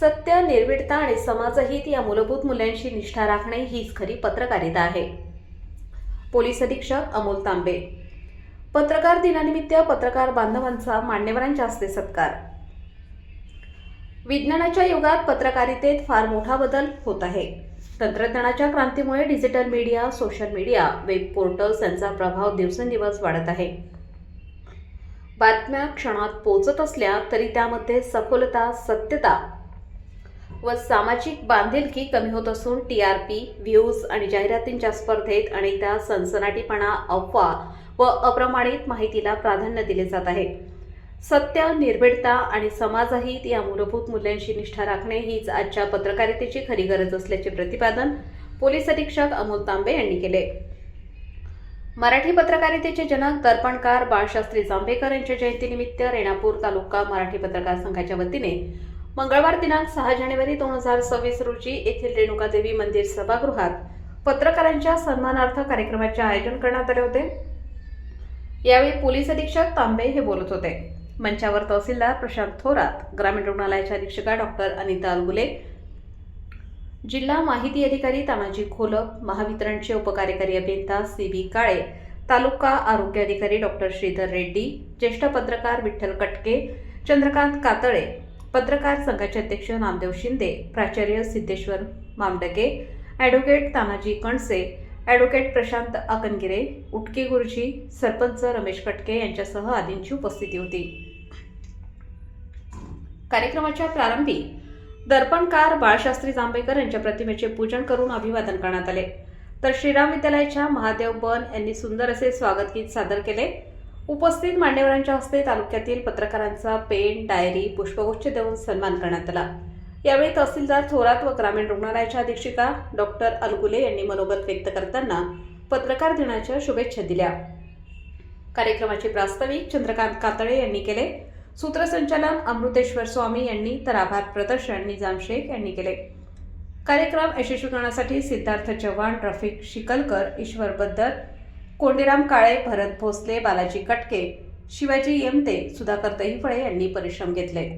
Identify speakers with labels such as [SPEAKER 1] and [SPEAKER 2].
[SPEAKER 1] सत्य निर्भीडता आणि समाजहित या मूलभूत मूल्यांशी निष्ठा राखणे हीच खरी पत्रकारिता आहे. पोलीस अधीक्षक अमोल तांबे. पत्रकार दिनानिमित्त पत्रकार बांधवांचा मान्यवरांच्या हस्ते सत्कार. विज्ञानाच्या युगात पत्रकारितेत फार मोठा बदल होत आहे. तंत्रज्ञानाच्या क्रांतीमुळे digital media social media web portals यांचा प्रभाव दिवसेंदिवस वाढत आहे. बातम्या क्षणात पोचत असल्या तरी त्यामध्ये सखोलता सत्यता व सामाजिक बांधिलकी कमी होत असून टी आर पी व्ह्यूज आणि जाहिरातींच्या स्पर्धेत अनेकदा सनसनाटीपणा अफवा व अप्रमाणित माहितीला प्राधान्य दिले जात आहे. सत्य निर्भीडता आणि समाजहित या मूलभूत मूल्यांशी निष्ठा राखणे हीच आजच्या पत्रकारितेची खरी गरज असल्याचे प्रतिपादन पोलीस अधीक्षक अमोल तांबे यांनी केले. मराठी पत्रकारितेचे जनक दर्पणकार बाळशास्त्री जांभेकर यांच्या जयंतीनिमित्त रेणापूर तालुका मराठी पत्रकार संघाच्या वतीने मंगळवार दिनांक सहा जानेवारी दोन हजार सव्वीस रोजी येथील रेणुकादेवी मंदिर सभागृहात पत्रकारांच्या सन्मानार्थ कार्यक्रमाचे आयोजन करण्यात आले होते. यावेळी पोलीस अधीक्षक तांबे हे बोलत होते. मंचावर तहसीलदार प्रशांत थोरात ग्रामीण रुग्णालयाच्या अधीक्षिका डॉक्टर अनिता अलगुले जिल्हा माहिती अधिकारी तानाजी खोलप महावितरणचे उपकार्यकारी अभियंता सी बी काळे तालुका आरोग्य अधिकारी डॉक्टर श्रीधर रेड्डी ज्येष्ठ पत्रकार विठ्ठल कटके चंद्रकांत कातळे पत्रकार संघाचे अध्यक्ष नामदेव शिंदे प्राचार्य सिद्धेश्वर मामडके ॲडव्होकेट तानाजी कणसे ॲडव्होकेट प्रशांत आकनगिरे उटके गुरुजी सरपंच रमेश कटके यांच्यासह आदींची उपस्थिती होती. कार्यक्रमाच्या प्रारंभी दर्पणकार बाळशास्त्री जांभेकर यांच्या प्रतिमेचे पूजन करून अभिवादन करण्यात आले. तर श्रीराम विद्यालयाच्या महादेव बन यांनी सुंदर असे स्वागत गीत सादर केले. उपस्थित मान्यवरांच्या हस्ते तालुक्यातील पत्रकारांचा पेन डायरी पुष्पगुच्छ देऊन सन्मान करण्यात आला. यावेळी तहसीलदार थोरात व ग्रामीण रुग्णालयाच्या अधीक्षिका डॉक्टर अलगुले यांनी मनोगत व्यक्त करताना पत्रकार दिनाच्या शुभेच्छा दिल्या. कार्यक्रमाचे प्रास्ताविक चंद्रकांत कातळे यांनी केले. सूत्रसंचालन अमृतेश्वर स्वामी यांनी तर आभार प्रदर्शन निजाम शेख यांनी केले. कार्यक्रम यशस्वी करण्यासाठी सिद्धार्थ चव्हाण रफिक शिकलकर ईश्वर बद्दल कोंडीराम काळे भरत भोसले बालाजी कटके शिवाजी येमते सुधाकर दहिफळे यांनी परिश्रम घेतले.